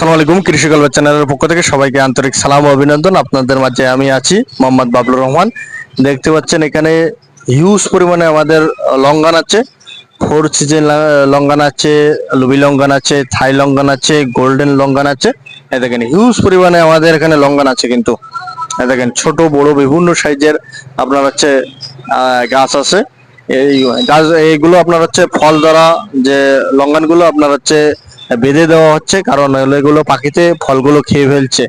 আসসালামু আলাইকুম, কৃষি গল্প চ্যানেলের পক্ষ থেকে সবাইকে আন্তরিক সালাম অভিনন্দন। আপনাদের মাঝে আমি আছি মোহাম্মদ বাবলুর রহমান। দেখতে পাচ্ছেন এখানে হিউজ পরিমাণে আমাদের লঙ্গান আছে। ফোর সিজন লঙ্গান আছে, লুবি লঙ্গান আছে, থাই লঙ্গান আছে গোল্ডেন লঙ্গান আছে। দেখেন হিউজ পরিমাণে আমাদের এখানে লঙ্গান আছে কিন্তু। দেখেন, ছোট, বড়, বিভিন্ন সাইজের আপনার হচ্ছে গাছ আছে। এই গাছ, এইগুলো আপনার হচ্ছে ফল দ্বারা যে লঙ্গানগুলো আপনার হচ্ছে বেঁধে দেওয়া হচ্ছে, কারণ এগুলো পাখিতে ফলগুলো খেয়ে ফেলছে।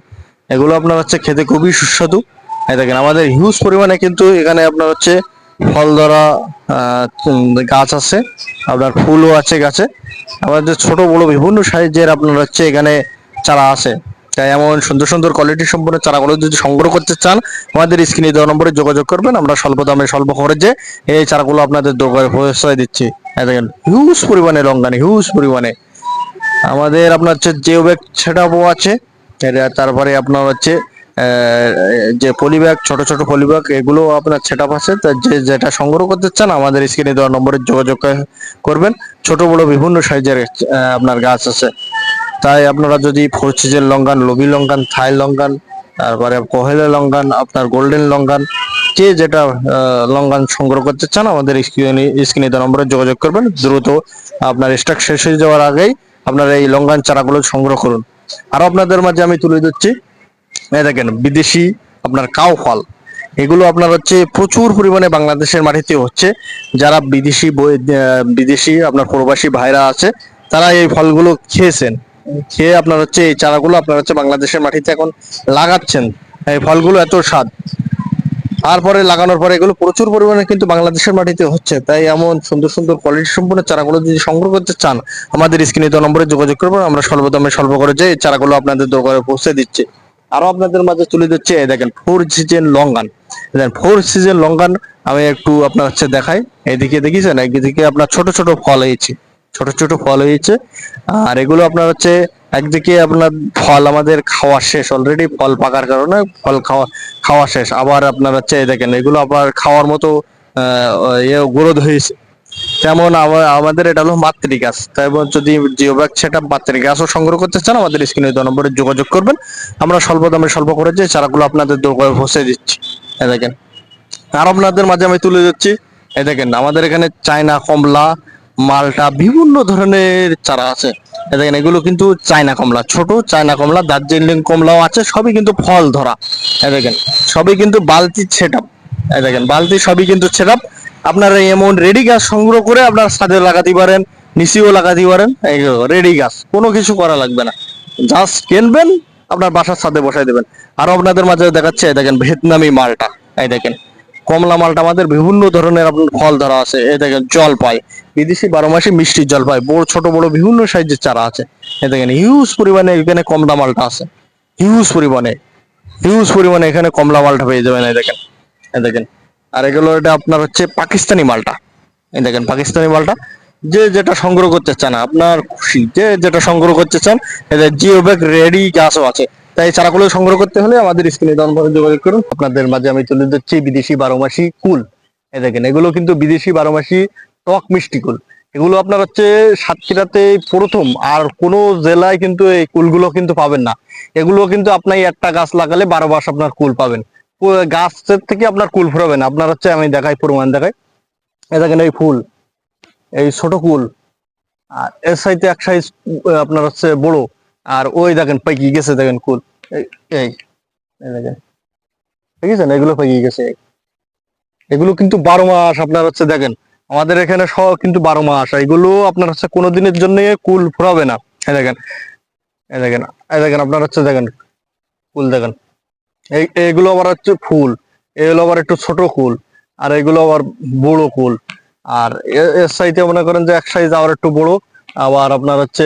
এগুলো আপনার হচ্ছে খেতে খুবই সুস্বাদু। এই দেখেন, আমাদের হিউজ পরিমাণে কিন্তু এখানে আপনার হচ্ছে ফল ধরা গাছ আছে, আপনার ফুলও আছে গাছে। আমাদের ছোট বড় বিভিন্ন সাইজের আপনার হচ্ছে এখানে চারা আছে। তাই এমন সুন্দর সুন্দর কোয়ালিটি সম্পন্ন চারাগুলো যদি সংগ্রহ করতে চান, আমাদের স্ক্রিনে দেওয়া নম্বরে যোগাযোগ করবেন। আমরা স্বল্প দামে, স্বল্প খরচে এই চারাগুলো আপনাদের দোকানে দিচ্ছি। এই দেখেন হিউজ পরিমাণে লঙ্গানি হিউজ পরিমাণে। আমাদের আপনার হচ্ছে জিও ব্যাগ সেটাও আছে। এটা তারপরে আপনার হচ্ছে যে পলিব্যাগ ছোট ছোট পলিব্যাগ এগুলো আপনার সেট আছে। তা যে যেটা সংগ্রহ করতে চান, আমাদের স্ক্রিনে দেওয়া নম্বরে যোগাযোগ করবেন। ছোট বড় বিভিন্ন সাইজের আপনার গাছ আছে। তাই আপনারা যদি ফোর সিজন লঙ্গান লবি লঙ্কান থাই লঙ্কান, তারপরে কহেলে লঙ্কান, আপনার গোল্ডেন লঙ্গান যে যেটা লঙ্কান সংগ্রহ করতে চান, আমাদের স্ক্রিনে স্ক্রিনে দেওয়া নম্বরে যোগাযোগ করবেন। দ্রুত আপনার স্টক শেষ হয়ে যাওয়ার আগেই আপনারা এই লঙ্গান চারাগুলো সংগ্রহ করুন। আরও আপনাদের মাঝে আমি তুলে দিচ্ছি দেখেন, বিদেশি আপনার কাউ ফল। এগুলো আপনার হচ্ছে প্রচুর পরিমাণে বাংলাদেশের মাটিতে হচ্ছে। যারা বিদেশি বই- বিদেশি আপনার প্রবাসী ভাইরা আছে, তারা এই ফলগুলো খেয়েছেন। খেয়ে আপনার হচ্ছে এই চারাগুলো আপনার হচ্ছে বাংলাদেশের মাটিতে এখন লাগাচ্ছেন। এই ফলগুলো এত স্বাদ। তারপরে লাগানোর পরে এগুলো প্রচুর পরিমাণে কিন্তু বাংলাদেশের মাটিতে হচ্ছে। তাই এমন সুন্দর সুন্দর কোয়ালিটি সম্পূর্ণ চারাগুলো যদি সংগ্রহ করতে চান, আমাদের স্ক্রিনে দেওয়া নম্বরে যোগাযোগ করবেন। আমরা স্বল্প দামে স্বল্প করে যে চারাগুলো আপনাদের দোকানে পৌঁছে দিচ্ছে। আরও আপনাদের মাঝে তুলে দিচ্ছে দেখেন ফোর সিজন লঙ্গান দেখেন ফোর সিজন লঙ্গান আমি একটু আপনার হচ্ছে দেখাই। এদিকে দেখিছেন একদিকে আপনার ছোট ছোট ফল হয়েছে ছোট ছোট ফল হয়েছে। আর এগুলো আপনার হচ্ছে একদিকে আপনার ফল আমাদের খাওয়া শেষ অলরেডি ফল পাকার কারণে ফল খাওয়া খাওয়া শেষ। আবার আপনার হচ্ছে দেখেন, এগুলো আবার খাওয়ার মতো ইয়ে গ্রোথ হয়েছে। তেমন আমা- আমাদের এটা হলো মাতৃ গাছ। তাই যদি জিওব্যাগ সেটা মাতৃ গাছও সংগ্রহ করতে চান, আমাদের স্ক্রিনে দেওয়া নম্বরে যোগাযোগ করবেন। আমরা স্বল্প দামে স্বল্প করে যে চারাগুলো আপনাদের দোকানে পৌঁছে দিচ্ছি। দেখেন। আর আপনাদের মাঝে আমি তুলে দিচ্ছি এই দেখেন, আমাদের এখানে চায়না, কমলা মালটা বিভিন্ন ধরনের চারা আছে। দেখেন, এগুলো কিন্তু চায়না কমলা, ছোট চায়না কমলা, দার্জিলিং কমলাও আছে, সবই কিন্তু ফল ধরা। দেখেন, সবই কিন্তু বালতি সেট আপ দেখেন, বালতি সবই কিন্তু সেট আপ আপনারা এমন রেডি গাছ সংগ্রহ করে আপনার ছাদে লাগাতে পারেন, নিচেও লাগাতে পারেন। রেডি গাছ কোনো কিছু করা লাগবে না। জাস্ট কিনবেন, আপনার বাসার ছাদে বসাই দেবেন। আরও আপনাদের মাঝে দেখাচ্ছে দেখেন, ভিয়েতনামি মালটা। এই দেখেন কমলা মালটা আমাদের বিভিন্ন ধরনের আপনার ফল ধরা আছে। এই দেখেন জলপাই, বিদেশি বারো মাসে মিষ্টি জলপাই, বড়, ছোট, বড় বিভিন্ন সাইজের চারা আছে। এই দেখেন হিউজ পরিমাণে এখানে কমলা মালটা আছে। হিউজ পরিমাণে হিউজ পরিমাণে এখানে কমলা মালটা পেয়ে যাবেন, এই দেখেন এ দেখেন। আর এগুলো এটা আপনার হচ্ছে পাকিস্তানি মালটা। এই দেখেন, পাকিস্তানি মালটা। যে যেটা সংগ্রহ করতে চান, আপনার খুশি, যে যেটা সংগ্রহ করতে চান এদের জিও ব্যাগ রেডি গাছও আছে। তাই চারাগুলো সংগ্রহ করতে হলে আমাদের স্ক্রিনে দান যোগাযোগ করুন। আপনাদের মাঝে আমি তুলে দিচ্ছি বিদেশি বারো মাসি কুল। এই দেখেন, এগুলো কিন্তু বিদেশি বারো মাসি টক মিষ্টি কুল। এগুলো আপনার হচ্ছে সাতক্ষীরাতে প্রথম, আর কোনো জেলায় কিন্তু এই কুলগুলো কিন্তু পাবেন না। এগুলো কিন্তু আপনি একটা গাছ লাগালে বারো মাস আপনার কুল পাবেন। গাছের থেকে আপনার কুল ফুরাবেন আপনার হচ্ছে, আমি দেখাই, প্রমাণ দেখাই। এ দেখেন, এই ফুল, এই ছোট কুল। আর এর সাইতে এক সাইজ আপনার হচ্ছে বড়। আর ওই দেখেন পাইকি গেছে দেখেন কুল। এই এই এই দেখেন। দেখেছেন? এগুলো পাইকি গেছে। এগুলো কিন্তু বারো মাস আপনার হচ্ছে দেখেন, আমাদের এখানে সব কিন্তু বারো মাস। এগুলো আপনার হচ্ছে কোনো দিনের জন্য কুল ফুরাবে না। এই দেখেন এই দেখেন এই দেখেন আপনার হচ্ছে দেখেন, কুল দেখেন। এই এগুলো আবার হচ্ছে ফুল। এগুলো আবার একটু ছোট কুল। আর এগুলো আবার বড় কুল। আর এ- এর সাইতে মনে করেন যে এক সাইজ আবার একটু বড়। আবার আপনার হচ্ছে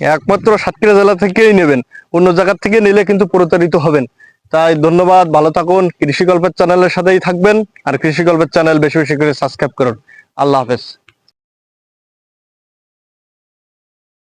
একমাত্র সাতক্ষীরা জেলা থেকেই নেবেন। অন্য জায়গার থেকে নিলে কিন্তু প্রতারিত হবেন। তাই ধন্যবাদ, ভালো থাকুন কৃষি গল্পের চ্যানেলের সাথেই থাকবেন, আর কৃষি গল্পের চ্যানেল বেশি বেশি করে সাবস্ক্রাইব করুন। আল্লাহ হাফেজ।